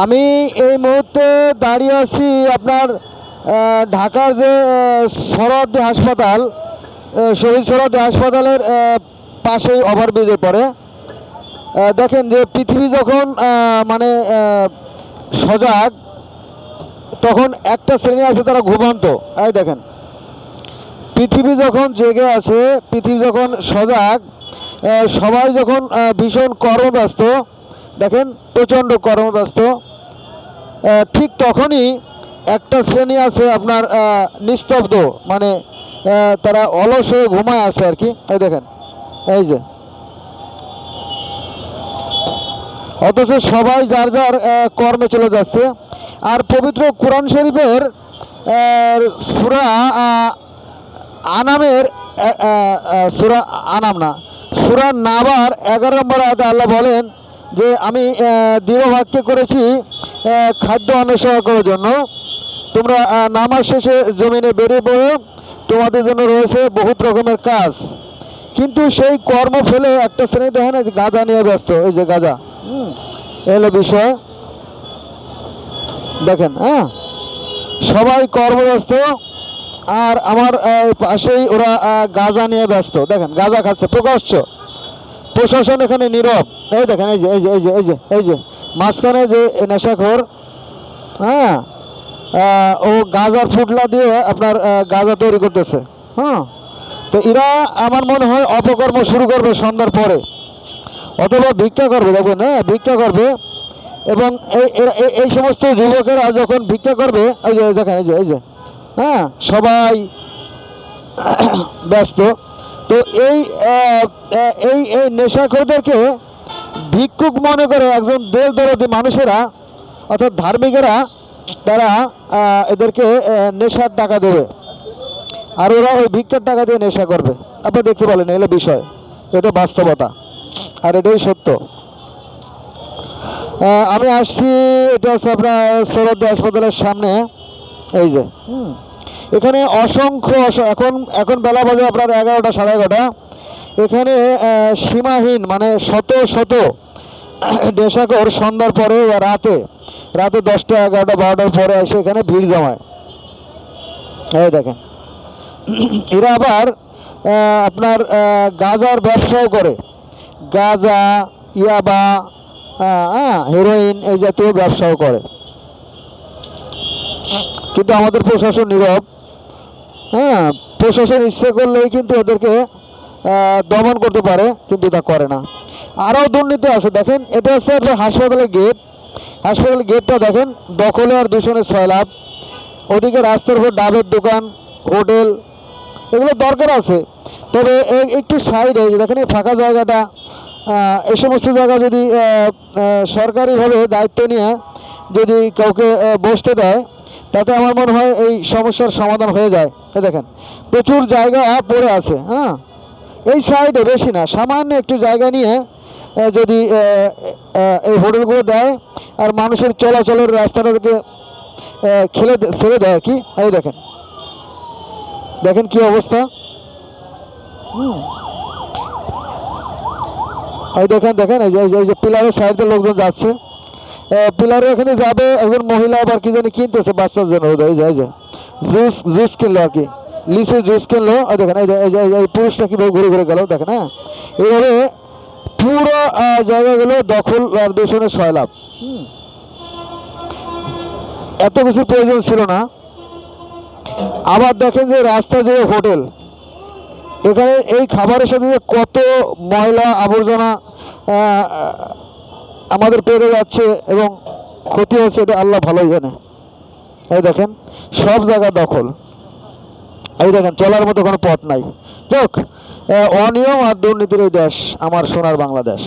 আমি এই মুহূর্তে দাঁড়িয়ে আছি আপনার ঢাকার যে সরহদ্দি হাসপাতাল শহীদ সরহদ্দি হাসপাতালের পাশেই ওভারব্রিজের পরে। দেখেন যে পৃথিবী যখন মানে সজাগ, তখন একটা শ্রেণি আছে তারা ঘুমন্ত। এই দেখেন, পৃথিবী যখন জেগে আছে, পৃথিবী যখন সজাগ সবাই যখন ভীষণ কর্মব্যস্ত, দেখেন, প্রচণ্ড কর্মব্যস্ত ঠিক তখনই একটা শ্রেণি আছে আপনার নিস্তব্ধ মানে তারা অলস হয়ে ঘুমায় আছে আর কি। এই দেখেন এই যে। অথচ সবাই যার যার কর্মে চলে যাচ্ছে। আর পবিত্র কোরআন শরীফের সুরা আনামের সূরা আনাম না সুরা নাবার এগারো নম্বর আয়াতে আল্লাহ বলেন যে আমি আহ, দিবভাগকে করেছি খাদ্য অন্বেষণ করার জন্য। তোমরা নামাজ শেষে জমিনে বেরিয়ে পড়ো। তোমাদের জন্য রয়েছে বহুত রকমের কাজ। কিন্তু সেই কর্ম ফেলে একটা শ্রেণি দেখেন গাঁজা নিয়ে ব্যস্ত। এই যে গাঁজা। হুম। এ হলো বিষয়। দেখেন হ্যাঁ? সবাই কর্মব্যস্ত আর আমার পাশেই ওরা গাঁজা নিয়ে ব্যস্ত। দেখেন গাঁজা খাচ্ছে প্রকাশ্য। প্রশাসন এখানে নীরব। এই দেখেন এই যে এই যে এই যে এই যে এই যে। মাঝখানে যে নেশাখোর হ্যাঁ ও গাঁজার ফুটলা দিয়ে আপনার গাঁজা তৈরি করতেছে হ্যাঁ। তো এরা আমার মনে হয় অপকর্ম শুরু করবে সন্ধ্যার পরে, অথবা ভিক্ষা করবে, দেখবেন হ্যাঁ ভিক্ষা করবে। এবং এই এই- সমস্ত যুবকেরা যখন ভিক্ষা করবে, এই যে, দেখেন, এই যে এই যে হ্যাঁ সবাই ব্যস্ত। তো এই এই এই নেশাখোরদেরকে ভিক্ষুক মনে করে একজন দেশ দরদি মানুষেরা অর্থাৎ ধার্মিকেরা তারা এদেরকে নেশার টাকা দেবে। আর ওরা ওই ভিক্ষার টাকা দিয়ে নেশা করবে। আপনি দেখতে বলেন এগুলো বিষয়। এটা বাস্তবতা। আর এটাই সত্য। আমি আসছি এটা হচ্ছে আপনার সৌরদ্দি হাসপাতালের সামনে। এই যে। হুম। এখানে অসংখ্য অস- এখন এখন বেলা বাজে আপনার এগারোটা সাড়ে এগারোটা। এখানে সীমাহীন মানে শত শত নেশাকর সন্ধ্যার পরে রাতে রাতে দশটা, এগারোটা, বারোটার পরে এসে এখানে ভিড় জমায়। এই দেখেন। এরা আবার আপনার গাঁজার ব্যবসাও করে। গাঁজা, ইয়াবা হ্যাঁ হেরোইন এই জাতীয় ব্যবসাও করে। কিন্তু আমাদের প্রশাসন নীরব। হ্যাঁ প্রশাসন ইচ্ছে করলেই কিন্তু ওদেরকে দমন করতে পারে, কিন্তু তা করে না। আরও দুর্নীতি আছে, দেখেন, এটা হচ্ছে আপনার হাসপাতালের গেট হাসপাতালের গেটটা দেখেন, দখলে আর দূষণের লাভ ওদিকে রাস্তার উপর ডাবের দোকান, হোটেল, এগুলো দরকার আছে। তবে একটু সাইডে দেখেন এই ফাঁকা জায়গাটা এই সমস্ত জায়গা যদি সরকারিভাবে দায়িত্ব নিয়ে যদি কাউকে বসতে দেয়, তাতে আমার মনে হয় এই সমস্যার সমাধান হয়ে যায়। দেখেন, প্রচুর জায়গা পড়ে আছে হ্যাঁ? এই সাইডে বেশি না সামান্য একটু জায়গা নিয়ে যদি এই হোটেলগুলো দেয় আর মানুষের চলাচলের রাস্তাটাকে খেলে ছেড়ে দেয় আর কি। এই দেখেন। দেখেন কি অবস্থা। এই দেখেন দেখেন এই যে এই যে- পিলারের সাইডে লোকজন যাচ্ছে। পিলারে এখানে যাবে একজন মহিলা আবার কি জানি কিনতেছে বাচ্চার জন্য বোধহয়, এই যে এই যে জুস জুস কিনলো আর কি। লিচু জুস কিনলো এই দেখেন, এই পুরুষটা কীভাবে ঘুরে ঘুরে গেল, দেখেন হ্যাঁ? এইভাবে পুরো জায়গাগুলো দখল আর দূষণের ছয় লাভ এত কিছু প্রয়োজন ছিল না। আবার দেখেন যে রাস্তা যে হোটেল, এখানে এই খাবারের সাথে যে কত ময়লা আবর্জনা আমাদের পেরে যাচ্ছে এবং ক্ষতি হচ্ছে, এটা আল্লাহ ভালোই জানে। এই দেখেন, সব জায়গা দখল। এই দেখেন, চলার মতো কোনো পথ নাই। যাক অনিয়ম আর দুর্নীতির এই দেশ, আমার সোনার বাংলাদেশ।